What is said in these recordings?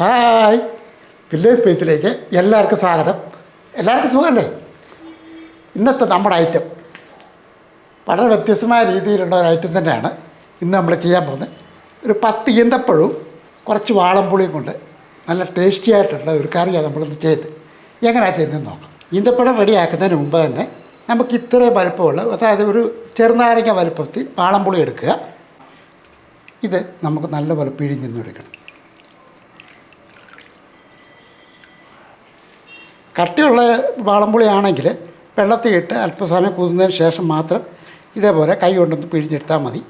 Hi. Village സ്പേസിലേക്ക് എല്ലാവർക്കും സ്വാഗതം. എല്ലാവർക്കും സുഖമല്ലേ? ഇന്നത്തെ നമ്മുടെ ഐറ്റം വളരെ വ്യത്യസ്തമായ രീതിയിലുള്ള ഒരു ഐറ്റം തന്നെയാണ് ഇന്ന് നമ്മൾ ചെയ്യാൻ പോകുന്നത്. ഒരു പത്ത് ഈന്തപ്പഴവും കുറച്ച് വാളംപുളിയും കൊണ്ട് നല്ല ടേസ്റ്റി ആയിട്ടുള്ള ഒരു കറിയാണ് നമ്മളിന്ന് ചെയ്ത് എങ്ങനെയാണ് ചെയ്യുന്നതെന്ന് നോക്കാം. ഈന്തപ്പഴം റെഡിയാക്കുന്നതിന് മുമ്പ് തന്നെ നമുക്ക് ഇത്രയും വലുപ്പമുള്ള അതായത് ഒരു ചെറുനാരങ്ങ വലുപ്പത്തിൽ വാളംപുളി എടുക്കുക. ഇത് നമുക്ക് നല്ല പിഴിഞ്ഞൊന്നും എടുക്കണം. കട്ടിയുള്ള വാളംപുളിയാണെങ്കിൽ വെള്ളത്തിലിട്ട് അല്പസമയം കുതിർന്നതിന് ശേഷം മാത്രം ഇതേപോലെ കൈ കൊണ്ടൊന്ന് പിഴിഞ്ഞെടുത്താൽ മതി.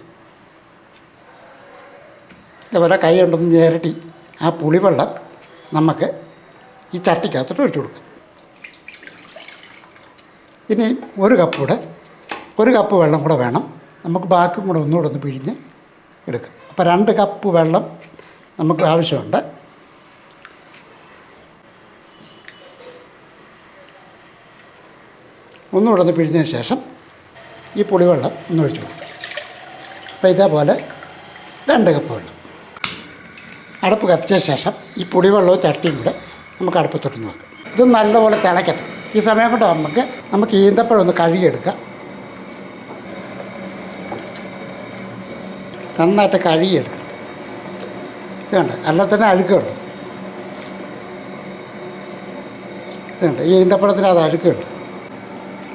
ഇതേപോലെ കൈ കൊണ്ടൊന്ന് ഞെരട്ടി ആ പുളിവെള്ളം നമുക്ക് ഈ ചട്ടിക്കകത്തോട്ട് ഒഴിച്ചു കൊടുക്കും. ഇനി ഒരു കപ്പ് കൂടെ ഒരു കപ്പ് വെള്ളം കൂടെ വേണം. നമുക്ക് ബാക്കും കൂടെ ഒന്നുകൂടെ ഒന്ന് പിഴിഞ്ഞ് എടുക്കാം. അപ്പോൾ രണ്ട് കപ്പ് വെള്ളം നമുക്ക് ആവശ്യമുണ്ട്. ഒന്നുകൂടെ ഒന്ന് പിഴിഞ്ഞതിന് ശേഷം ഈ പുളിവെള്ളം ഒന്ന് ഒഴിച്ചു കൊടുക്കും. അപ്പോൾ ഇതേപോലെ രണ്ട് കപ്പ് വെള്ളം. അടുപ്പ് കത്തിച്ച ശേഷം ഈ പുളിവെള്ളവും ചട്ടിയും കൂടെ നമുക്ക് അടുപ്പത്തൊട്ട് നോക്കാം ഇത് നല്ലപോലെ തിളയ്ക്കണം ഈ സമയം കൊണ്ട് നമുക്ക് നമുക്ക് ഈന്തപ്പഴം ഒന്ന് കഴുകിയെടുക്കാം. നന്നായിട്ട് കഴുകിയെടുക്കണം ഇതുണ്ട് അല്ല തന്നെ അഴുക്കുള്ളൂ ഇതുണ്ട് ഈ ഈന്തപ്പഴത്തിന് അത് അഴുക്കുണ്ട്.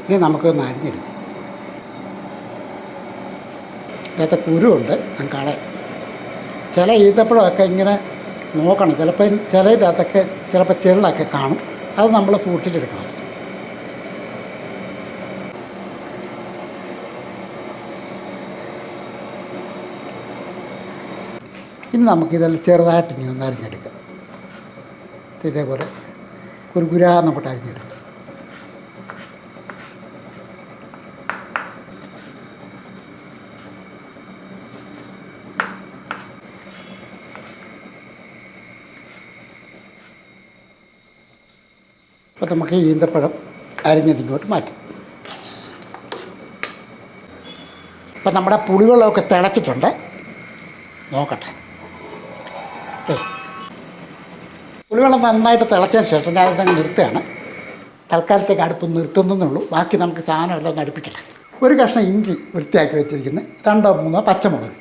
ഇനി നമുക്കൊന്ന് അരിഞ്ഞെടുക്കും ഇതിനകത്ത് കുരുണ്ട് കളയാം. ചില ഈത്തപ്പഴമൊക്കെ ഇങ്ങനെ നോക്കണം. ചിലപ്പോൾ ചിലതിന്റെ അകത്തൊക്കെ ചിലപ്പോൾ ചെള്ളൊക്കെ കാണും. അത് നമ്മൾ സൂക്ഷിച്ചെടുക്കണം. ഇനി നമുക്കിതെല്ലാം ചെറുതായിട്ട് ഇങ്ങനെ ഒന്ന് അരിഞ്ഞെടുക്കാം ഇതേപോലെ കുരുകുരാന്നങ്ങോട്ട് അരിഞ്ഞെടുക്കാം. അപ്പോൾ നമുക്ക് ഈന്തപ്പഴം അരിഞ്ഞതിങ്ങോട്ട് മാറ്റും. അപ്പം നമ്മുടെ പുളിവെള്ളമൊക്കെ തിളച്ചിട്ടുണ്ട്. നോക്കട്ടെ. പുളിവെള്ളം നന്നായിട്ട് തിളച്ചതിന് ശേഷം ഞാനതങ്ങ് നിർത്തുകയാണ്. തൽക്കാലത്തേക്ക് അടുപ്പ് നിർത്തുന്നേ ഉള്ളൂ. ബാക്കി നമുക്ക് സാധനം എല്ലാം അടുപ്പിക്കട്ടെ. ഒരു കഷ്ണം ഇഞ്ചി വൃത്തിയാക്കി വെച്ചിരിക്കുന്നത് രണ്ടോ മൂന്നോ പച്ചമുളക്.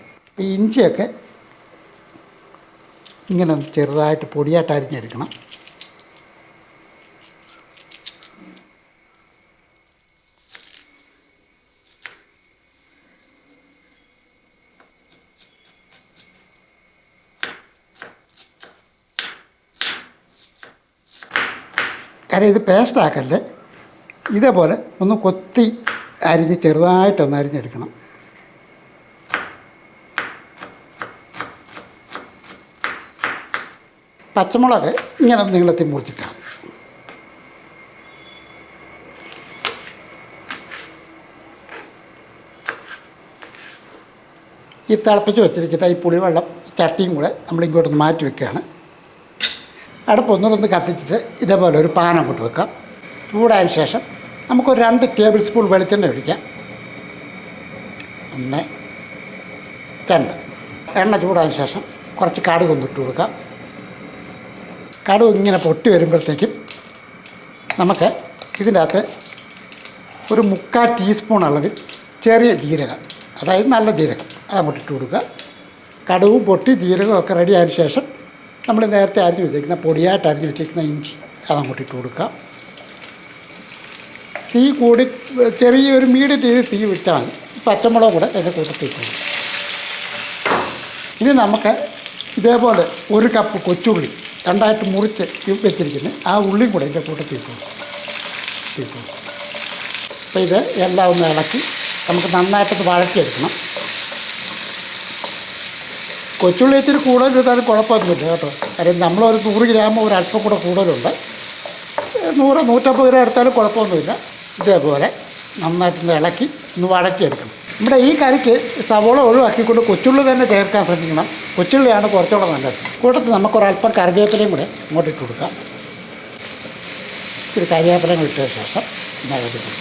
ഈ ഇഞ്ചിയൊക്കെ ഇങ്ങനെ ചെറുതായിട്ട് പൊടിയായിട്ട് അരിഞ്ഞെടുക്കണം. കാര്യം ഇത് പേസ്റ്റ് ആക്കല്ലേ? ഇതേപോലെ ഒന്ന് കൊത്തി അരിഞ്ഞ് ചെറുതായിട്ടൊന്ന് അരിഞ്ഞെടുക്കണം. പച്ചമുളക് ഇങ്ങനെ നീളത്തിൽ മുറിച്ചിട്ടാണ്. ഈ തിളപ്പിച്ച് വെച്ചിരിക്കുന്ന ഈ പുളിവെള്ളം ചട്ടിയും കൂടെ നമ്മൾ ഇങ്ങോട്ടൊന്ന് മാറ്റി വെക്കുകയാണ്. അടുപ്പ് ഒന്നുകൂടെ കത്തിച്ചിട്ട് ഇതേപോലെ ഒരു പാൻ അങ്ങോട്ട് വെക്കാം. ചൂടായതിന് ശേഷം നമുക്കൊരു രണ്ട് ടേബിൾ സ്പൂൺ വെളിച്ചെണ്ണ ഒഴിക്കാം. ഒന്ന് രണ്ട്. എണ്ണ ചൂടായതിന് ശേഷം കുറച്ച് കടുക് ഒന്ന് ഇട്ട് കൊടുക്കാം. കടുക് ഇങ്ങനെ പൊട്ടി വരുമ്പോഴത്തേക്കും നമുക്ക് ഇതിന്റെ അകത്ത് ഒരു മുക്കാൽ ടീസ്പൂൺ അളവിൽ ചെറിയ ജീരകം അതായത് നല്ല ജീരകം അതങ്ങോട്ട് ഇട്ട് കൊടുക്കുക. കടുവും പൊട്ടി ജീരകവും ഒക്കെ റെഡി ആയതിനു ശേഷം നമ്മൾ നേരത്തെ അരിഞ്ഞു വെച്ചേക്കുന്ന പൊടിയായിട്ട് അരിഞ്ഞു വെച്ചേക്കുന്ന ഇഞ്ചി അതങ്ങോട്ട് ഇട്ട് കൊടുക്കാം. തീ കൂടി ചെറിയൊരു മീഡിയം രീതിയിൽ തീ വിട്ടാൽ പച്ചമുളക് കൂടെ അതിന്റെ കൂട്ടത്തിൽ ഇനി നമുക്ക് ഇതേപോലെ ഒരു കപ്പ് കൊച്ചുള്ളി രണ്ടായിട്ട് മുറിച്ച് വെച്ചിരിക്കുന്നത് ആ ഉള്ളിയും കൂടെ ഇതിന്റെ കൂട്ടത്തിൽ ഇട്ട് അപ്പോൾ ഇത് എല്ലാം ഒന്ന് ഇളക്കി നമുക്ക് നന്നായിട്ടൊന്ന് വഴറ്റിയെടുക്കണം. കൊച്ചുള്ളി ഇച്ചിരി കൂടുതൽ ചെയ്താലും കുഴപ്പമൊന്നുമില്ല കേട്ടോ. കാര്യം നമ്മളൊരു നൂറ് ഗ്രാം ഒരു അല്പം കൂടെ കൂടുതലുണ്ട്. നൂറ് നൂറ്റമ്പത് ഗ്രാം എടുത്താലും കുഴപ്പമൊന്നുമില്ല ഇതേപോലെ നന്നായിട്ടൊന്ന് ഇളക്കി ഒന്ന് വഴറ്റിയെടുക്കണം. നമ്മുടെ ഈ കറിക്ക് സവോള ഒഴിവാക്കിക്കൊണ്ട് കൊച്ചുള്ളി തന്നെ ചേർക്കാൻ ശ്രമിക്കണം. കൊച്ചുള്ളിയാണ് കുറച്ചുകൂടെ നല്ലത്. കൂട്ടത്തിൽ നമുക്കൊരല്പം കറിവേപ്പിലയും കൂടെ ഇങ്ങോട്ട് ഇട്ട് കൊടുക്കാം. ഇത്തിരി കറിവേപ്പിലയും ഇട്ട ശേഷം ഇങ്ങനെ കൊടുക്കാം.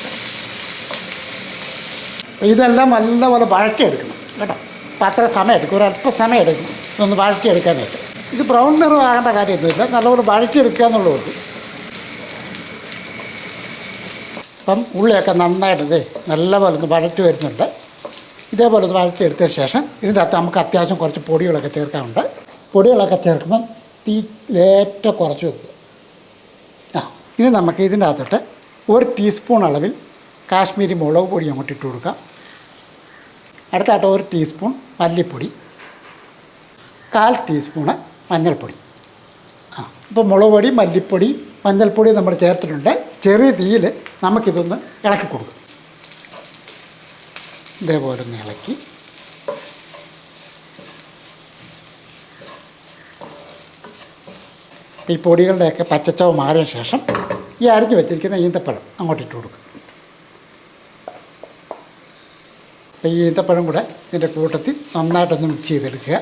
ഇതെല്ലാം നല്ലപോലെ വഴറ്റിയെടുക്കണം. കേട്ടോ. അപ്പം അത്ര സമയം എടുക്കും ഒരു അല്പം സമയം എടുക്കും ഇതൊന്ന് വഴറ്റിയെടുക്കാനായിട്ട് ഇത് ബ്രൗൺ നിറമാകേണ്ട കാര്യമൊന്നുമില്ല. നല്ലപോലെ വഴറ്റിയെടുക്കുക കൊണ്ട് അപ്പം ഉള്ളിയൊക്കെ നന്നായിട്ട് നല്ലപോലെ ഒന്ന് വഴറ്റി വരുന്നുണ്ട്. ഇതേപോലെ ഒന്ന് വഴറ്റിയെടുത്തതിന് ശേഷം ഇതിന്റെ അകത്ത് നമുക്ക് അത്യാവശ്യം കുറച്ച് പൊടികളൊക്കെ ചേർക്കാനുണ്ട്. പൊടികളൊക്കെ ചേർക്കുമ്പം തീ ഏറ്റവും കുറച്ച് വെക്കുക. ആ ഇനി നമുക്ക് ഇതിന്റെ അകത്തോട്ട് ഒരു ടീസ്പൂൺ അളവിൽ കാശ്മീരി മുളക് പൊടി അങ്ങോട്ട് ഇട്ട് കൊടുക്കാം. അടുത്തായിട്ട് ഒരു ടീസ്പൂൺ മല്ലിപ്പൊടി കാൽ ടീസ്പൂണ് മഞ്ഞൾപ്പൊടി. ആ ഇപ്പോൾ മുളക് പൊടി മല്ലിപ്പൊടി മഞ്ഞൾപ്പൊടി നമ്മൾ ചേർത്തിട്ടുണ്ട്. ചെറിയ തീയിൽ നമുക്കിതൊന്ന് ഇളക്കി കൊടുക്കും. ഇതേപോലെ ഒന്ന് ഇളക്കി. ഈ പൊടികളുടെയൊക്കെ പച്ചച്ചവ് മാറിയ ശേഷം ഈ അരിഞ്ഞു വെച്ചിരിക്കുന്ന ഈന്തപ്പഴം അങ്ങോട്ടിട്ട് കൊടുക്കും അപ്പോൾ ഈ ഈന്തപ്പഴം കൂടെ ഇതിന്റെ കൂട്ടത്തിൽ നന്നായിട്ടൊന്ന് മിക്സ് ചെയ്തെടുക്കുക.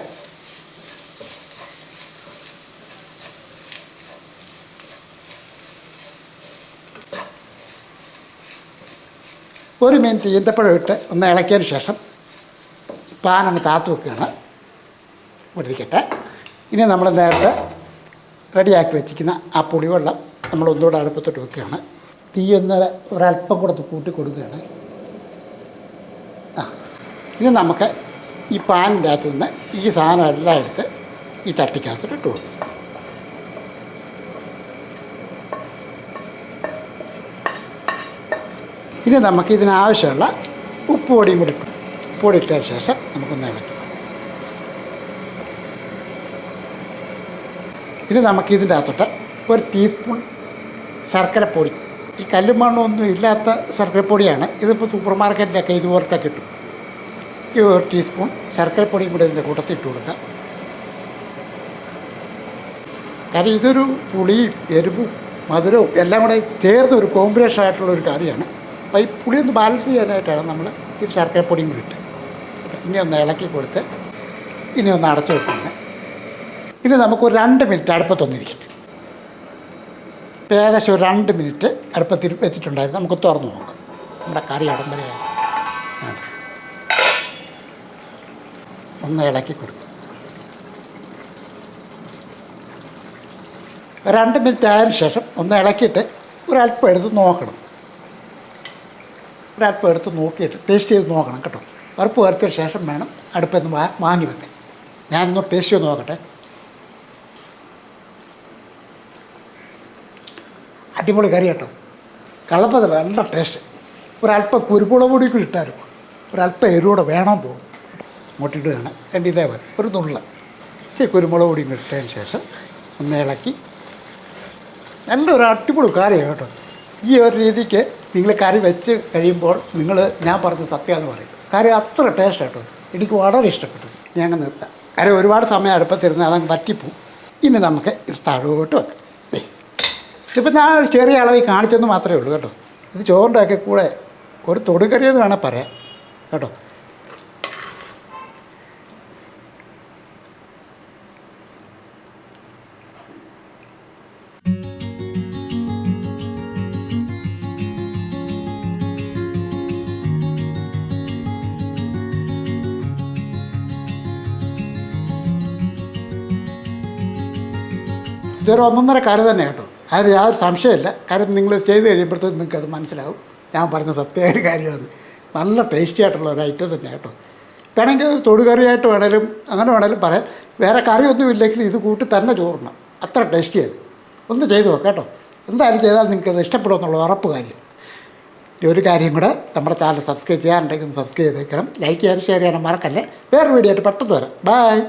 ഒരു മിനിറ്റ് ഈന്തപ്പഴം ഇട്ട് ഒന്ന് ഇളക്കിയതിന് ശേഷം അങ്ങ് താത്തു വെക്കുകയാണ്. ഇട്ടിരിക്കട്ടെ ഇനി നമ്മൾ നേരത്തെ റെഡിയാക്കി വെച്ചിരിക്കുന്ന ആ പുളിവെള്ളം നമ്മൾ ഒന്നുകൂടെ അടുപ്പത്തോട്ട് വെക്കുകയാണ്. തീ ഒന്ന് ഒരല്പം കൂടെ കൂട്ടി കൊടുക്കുകയാണ്. ഇനി നമുക്ക് ഈ പാനിന്റെ അകത്തു നിന്ന് ഈ സാധനം എല്ലാം എടുത്ത് ഈ ചട്ടിക്കകത്തോട്ട് ഇട്ട് കൊടുക്കും. ഇനി നമുക്ക് ഇതിനാവശ്യമുള്ള ഉപ്പ് പൊടിയും കൂടി ഇട്ടു ഉപ്പ് പൊടി ഇട്ടതിന് ശേഷം നമുക്കൊന്ന് ഇളക്കാം. ഇനി നമുക്ക് ഇതിന്റെ അകത്തോട്ട് ഒരു ടീസ്പൂൺ ശർക്കരപ്പൊടി. ഈ കല്ലുമണ്ണൊന്നും ഇല്ലാത്ത ശർക്കരപ്പൊടിയാണ്. ഇതിപ്പോൾ സൂപ്പർ മാർക്കറ്റിലൊക്കെ ഇതുപോലത്തെ കിട്ടും. ഈ ഒരു ടീസ്പൂൺ ശർക്കരപ്പൊടിയും കൂടി ഇതിന്റെ കൂട്ടത്തിൽ ഇട്ട് കൊടുക്കുക കാര്യം ഇതൊരു പുളിയും എരിവും മധുരവും എല്ലാം കൂടെ ചേർന്ന ഒരു കോമ്പിനേഷൻ ആയിട്ടുള്ള ഒരു കറിയാണ്. അപ്പോൾ ഈ പുളി ഒന്ന് ബാലൻസ് ചെയ്യാനായിട്ടാണ് നമ്മൾ ഇത്തിരി ശർക്കരപ്പൊടിയും കൂടി ഇട്ട് ഇനി ഒന്ന് ഇളക്കി കൊടുത്ത് ഇനി ഒന്ന് അടച്ചു വെക്കുന്നത് ഇനി നമുക്കൊരു രണ്ട് മിനിറ്റ് അടുപ്പത്തൊന്നിരിക്കട്ടെ ഏകദേശം ഒരു രണ്ട് മിനിറ്റ് അടുപ്പത്തിൽ വെച്ചിട്ടുണ്ടായിരുന്നു. നമുക്ക് തുറന്നു നോക്കാം. നമ്മുടെ കറി അടമ്പര ഒന്ന് ഇളക്കി കൊടുക്കും രണ്ട് മിനിറ്റ് ആയതിനു ശേഷം ഒന്ന് ഇളക്കിയിട്ട് ഒരല്പം എടുത്ത് നോക്കണം. ഒരല്പം എടുത്ത് നോക്കിയിട്ട് ടേസ്റ്റ് ചെയ്ത് നോക്കണം കേട്ടോ. വറുപ്പ് വരുത്തിയ ശേഷം വേണം അടുപ്പിൽ നിന്ന് വാങ്ങി വെക്കാൻ. ഞാനൊന്ന് ടേസ്റ്റ് ചെയ്ത് നോക്കട്ടെ. അടിപൊളി കറി കേട്ടോ. കള്ളപ്പത നല്ല ടേസ്റ്റ് ഒരല്പം കുരുമുളക് പൊടി കൂടി ഇട്ടാലും ഒരല്പം എരിവൂടെ വേണം പോകും ഇങ്ങോട്ടിടുകയാണ് രണ്ട് ഇതേപോലെ. ഒരു നുള്ള. ഇച്ചിരി കുരുമുളക് പൊടിയും ഇട്ടതിന് ശേഷം ഒന്ന് ഇളക്കി. നല്ലൊരു അടിപൊളി കറിയാണ് കേട്ടോ. ഈ ഒരു രീതിക്ക് നിങ്ങൾ കറി വെച്ച് കഴിയുമ്പോൾ നിങ്ങൾ ഞാൻ പറഞ്ഞ സത്യമെന്ന് പറയും. കറി അത്ര ടേസ്റ്റ് കേട്ടോ എനിക്ക് വളരെ ഇഷ്ടപ്പെട്ടു. ഞാൻ അങ്ങ് നിർത്താം. കാര്യം ഒരുപാട് സമയം അടുപ്പത്തിരുന്ന് അതങ്ങ് പറ്റിപ്പോവും ഇനി നമുക്ക് ഇത് താഴോട്ട് വെക്കാം. ഇതിപ്പോൾ ഞാൻ ഒരു ചെറിയ അളവിൽ കാണിച്ചെന്ന് മാത്രമേ ഉള്ളൂ കേട്ടോ. ഇത് ചോറിന്റെ ഒക്കെ കൂടെ ഒരു തൊടുകറിയെന്ന് വേണേൽ പറയാം. കേട്ടോ. ഇതൊരു ഒന്നൊന്നര കാര്യം തന്നെ കേട്ടോ. അതിന് യാതൊരു സംശയമില്ല. കാര്യം നിങ്ങൾ ചെയ്ത് കഴിയുമ്പോഴത്തേക്കും നിങ്ങൾക്ക് അത് മനസ്സിലാവും. ഞാൻ പറഞ്ഞ സത്യമായ കാര്യമാണ്. നല്ല ടേസ്റ്റി ആയിട്ടുള്ള ഒരു ഐറ്റം തന്നെ കേട്ടോ. വേണമെങ്കിൽ തൊടുകറിയായിട്ട് വേണേലും അങ്ങനെ വേണേലും പറയാം. വേറെ കറിയൊന്നും ഇല്ലെങ്കിൽ ഇത് കൂട്ടി തന്നെ ചോറണം അത്ര ടേസ്റ്റിയാണ് ഒന്ന് ചെയ്ത് നോക്കാം കേട്ടോ. എന്തായാലും ചെയ്താൽ നിങ്ങൾക്ക് അത് ഇഷ്ടപ്പെടുമെന്നുള്ള ഉറപ്പ് കാര്യം. ഒരു കാര്യം കൂടെ നമ്മുടെ ചാനൽ സബ്സ്ക്രൈബ് ചെയ്യാനുണ്ടെങ്കിൽ സബ്സ്ക്രൈബ് ചെയ്തേക്കണം. ലൈക്ക് ചെയ്യാനും ഷെയർ ചെയ്യാനും മറക്കല്ലേ. വേറെ വീഡിയോ ആയിട്ട് പെട്ടെന്ന് വരാം. ബൈ